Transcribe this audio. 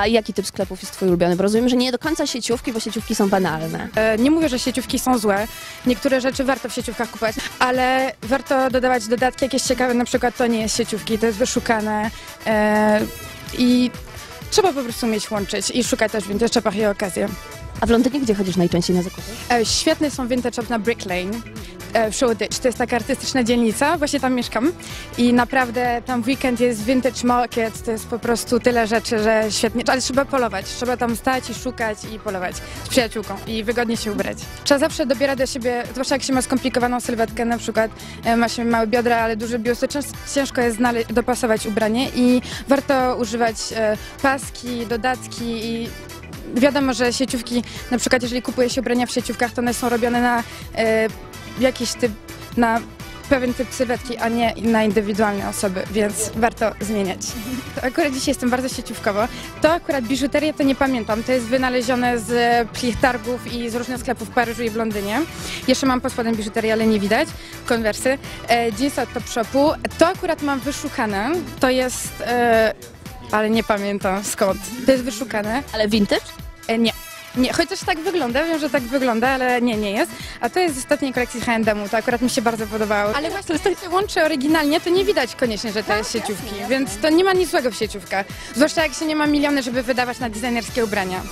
A jaki typ sklepów jest twój ulubiony? Bo rozumiem, że nie do końca sieciówki, bo sieciówki są banalne. E, Nie mówię, że sieciówki są złe. Niektóre rzeczy warto w sieciówkach kupować, ale warto dodawać dodatki jakieś ciekawe, na przykład to nie jest sieciówki, to jest wyszukane e, i trzeba po prostu umieć łączyć i szukać też w vintage i okazję. A w Londynie gdzie chodzisz najczęściej na zakupy? E, Świetny są vintage shop na Brick Lane w Shoreditch. To jest taka artystyczna dzielnica, właśnie tam mieszkam i naprawdę tam w weekend jest vintage market, to jest po prostu tyle rzeczy, że świetnie, ale trzeba polować, trzeba tam stać i szukać i polować z przyjaciółką i wygodnie się ubrać. Trzeba zawsze dobierać do siebie, zwłaszcza jak się ma skomplikowaną sylwetkę, na przykład e, ma się małe biodra, ale duży biust, to ciężko jest dopasować ubranie i warto używać e, paski, dodatki i Wiadomo, że sieciówki, na przykład jeżeli kupuje się ubrania w sieciówkach, to one są robione na e, jakiś typ, na pewien typ sylwetki, a nie na indywidualne osoby, więc warto zmieniać. To akurat dzisiaj jestem bardzo sieciówkowo. To akurat biżuterię to nie pamiętam, to jest wynalezione z plich targów i z różnych sklepów w Paryżu i w Londynie. Jeszcze mam pod spodem biżuterię, ale nie widać, konwersy. E, jeansy od Top Shopu, to akurat mam wyszukane, to jest... E, ale nie pamiętam skąd. To jest wyszukane. Ale vintage? E, nie. Nie, chociaż tak wygląda, wiem, że tak wygląda, ale nie, nie jest. A to jest z ostatniej kolekcji H&M-u, to akurat mi się bardzo podobało. Ale właśnie jak się łączy oryginalnie, to nie widać koniecznie, że to jest sieciówki, więc to nie ma nic złego w sieciówkach. Zwłaszcza jak się nie ma miliony, żeby wydawać na designerskie ubrania.